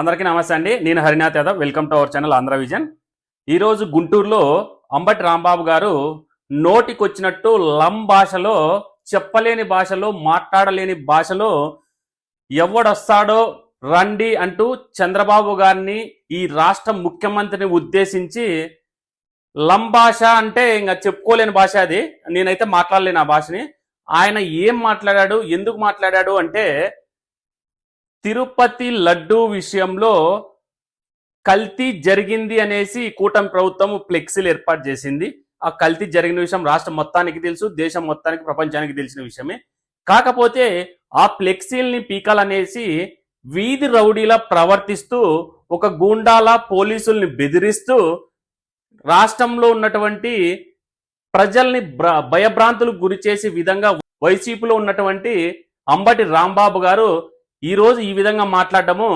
అందరికీ నమస్తే అండి. నేను Harinath Yadav. Welcome to our channel Andhra vision. ఈరోజు గుంటూరులో అంబటి రాంబాబు గారు నోటికొచ్చినట్టు లం భాషలో చెప్పలేని భాషలో మాట్లాడలేని భాషలో ఎవడొస్తాడో రండి అంటూ చంద్రబాబు గారిని ఈ రాష్ట్ర ముఖ్యమంత్రిని ఉద్దేశించి లం భాష అంటే ఇంకా చెప్పుకోలేని భాష అది. నేనైతే మాట్లాడలేను ఆ భాషని. ఆయన ఏం మాట్లాడాడు ఎందుకు మాట్లాడాడు అంటే తిరుపతి లడ్డు విషయంలో కల్తీ జరిగింది అనేసి కూటమి ప్రభుత్వం ఫ్లెక్సీలు ఏర్పాటు చేసింది. ఆ కల్తీ జరిగిన విషయం రాష్ట్రం మొత్తానికి తెలుసు దేశం మొత్తానికి ప్రపంచానికి తెలిసిన విషయమే. కాకపోతే ఆ ఫ్లెక్సీల్ని పీకాలనేసి వీధి రౌడీలా ప్రవర్తిస్తూ ఒక గూండాల పోలీసుల్ని బెదిరిస్తూ రాష్ట్రంలో ఉన్నటువంటి ప్రజల్ని భయభ్రాంతులకు గురి చేసే విధంగా వైసీపీలో ఉన్నటువంటి అంబటి రాంబాబు గారు ఈ రోజు ఈ విధంగా మాట్లాడటము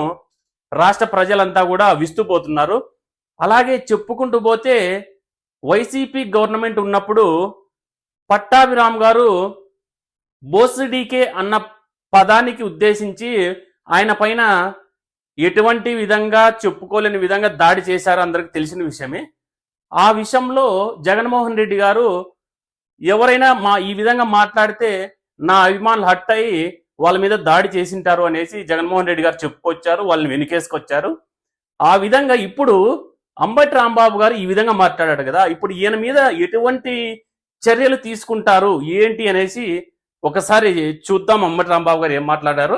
రాష్ట్ర ప్రజలంతా కూడా విస్తుపోతున్నారు. అలాగే చెప్పుకుంటూ పోతే వైసీపీ గవర్నమెంట్ ఉన్నప్పుడు పట్టాభిరామ్ గారు బోసిడీకే అన్న పదానికి ఉద్దేశించి ఆయన పైన ఎటువంటి విధంగా చెప్పుకోలేని విధంగా దాడి చేశారు అందరికి తెలిసిన విషయమే. ఆ విషయంలో జగన్మోహన్ రెడ్డి గారు ఎవరైనా మా ఈ విధంగా మాట్లాడితే నా అభిమానులు హట్ అయ్యి వాళ్ళ మీద దాడి చేసింటారు అనేసి జగన్మోహన్ రెడ్డి గారు చెప్పుకొచ్చారు వాళ్ళని వెనుకేసుకొచ్చారు. ఆ విధంగా ఇప్పుడు అంబటి రాంబాబు గారు ఈ విధంగా మాట్లాడాడు కదా ఇప్పుడు ఈయన మీద ఎటువంటి చర్యలు తీసుకుంటారు ఏంటి అనేసి ఒకసారి చూద్దాం అంబటి రాంబాబు గారు ఏం మాట్లాడారు.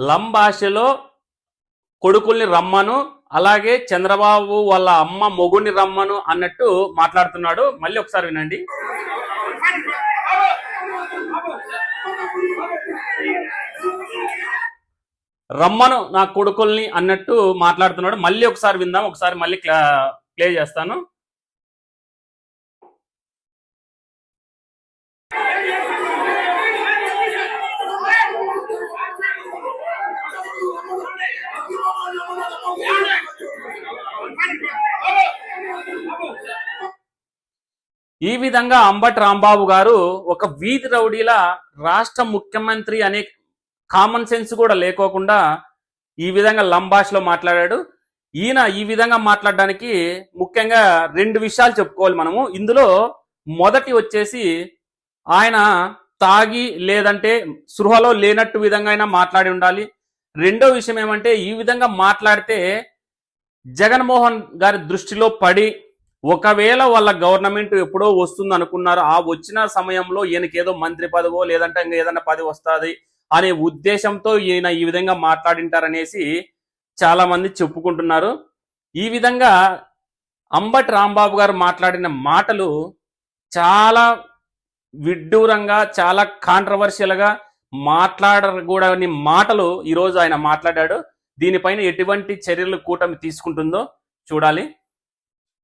లంబాషలో కొడుకుల్ని రమ్మను అలాగే చంద్రబాబు వాళ్ళ అమ్మ మొగుని రమ్మను అన్నట్టు మాట్లాడుతున్నాడు. మళ్ళీ ఒకసారి వినండి. రమ్మను నా కొడుకుల్ని అన్నట్టు మాట్లాడుతున్నాడు. మళ్ళీ ఒకసారి విందాం. ఒకసారి మళ్ళీ ప్లే చేస్తాను. ఈ విధంగా అంబట్ రాంబాబు గారు ఒక వీధి రౌడీల రాష్ట్ర ముఖ్యమంత్రి అనే కామన్ సెన్స్ కూడా లేకోకుండా ఈ విధంగా లంబాష్లో మాట్లాడాడు. ఈయన ఈ విధంగా మాట్లాడడానికి ముఖ్యంగా రెండు విషయాలు చెప్పుకోవాలి మనము. ఇందులో మొదటి వచ్చేసి ఆయన తాగి లేదంటే సృహలో లేనట్టు విధంగా అయినా మాట్లాడి ఉండాలి. రెండో విషయం ఏమంటే ఈ విధంగా మాట్లాడితే జగన్మోహన్ గారి దృష్టిలో పడి ఒకవేళ వాళ్ళ గవర్నమెంట్ ఎప్పుడో వస్తుంది అనుకున్నారు ఆ వచ్చిన సమయంలో ఈయనకి ఏదో మంత్రి పదవో లేదంటే ఇంకా ఏదైనా పదవి వస్తుంది అనే ఉద్దేశంతో ఈయన ఈ విధంగా మాట్లాడింటారనేసి చాలా మంది చెప్పుకుంటున్నారు. ఈ విధంగా అంబటి రాంబాబు గారు మాట్లాడిన మాటలు చాలా విడ్డూరంగా చాలా కాంట్రవర్షియల్గా మాట్లాడకూడని మాటలు ఈరోజు ఆయన మాట్లాడాడు. దీనిపైన ఎటువంటి చర్యలు కూటమి తీసుకుంటుందో చూడాలి.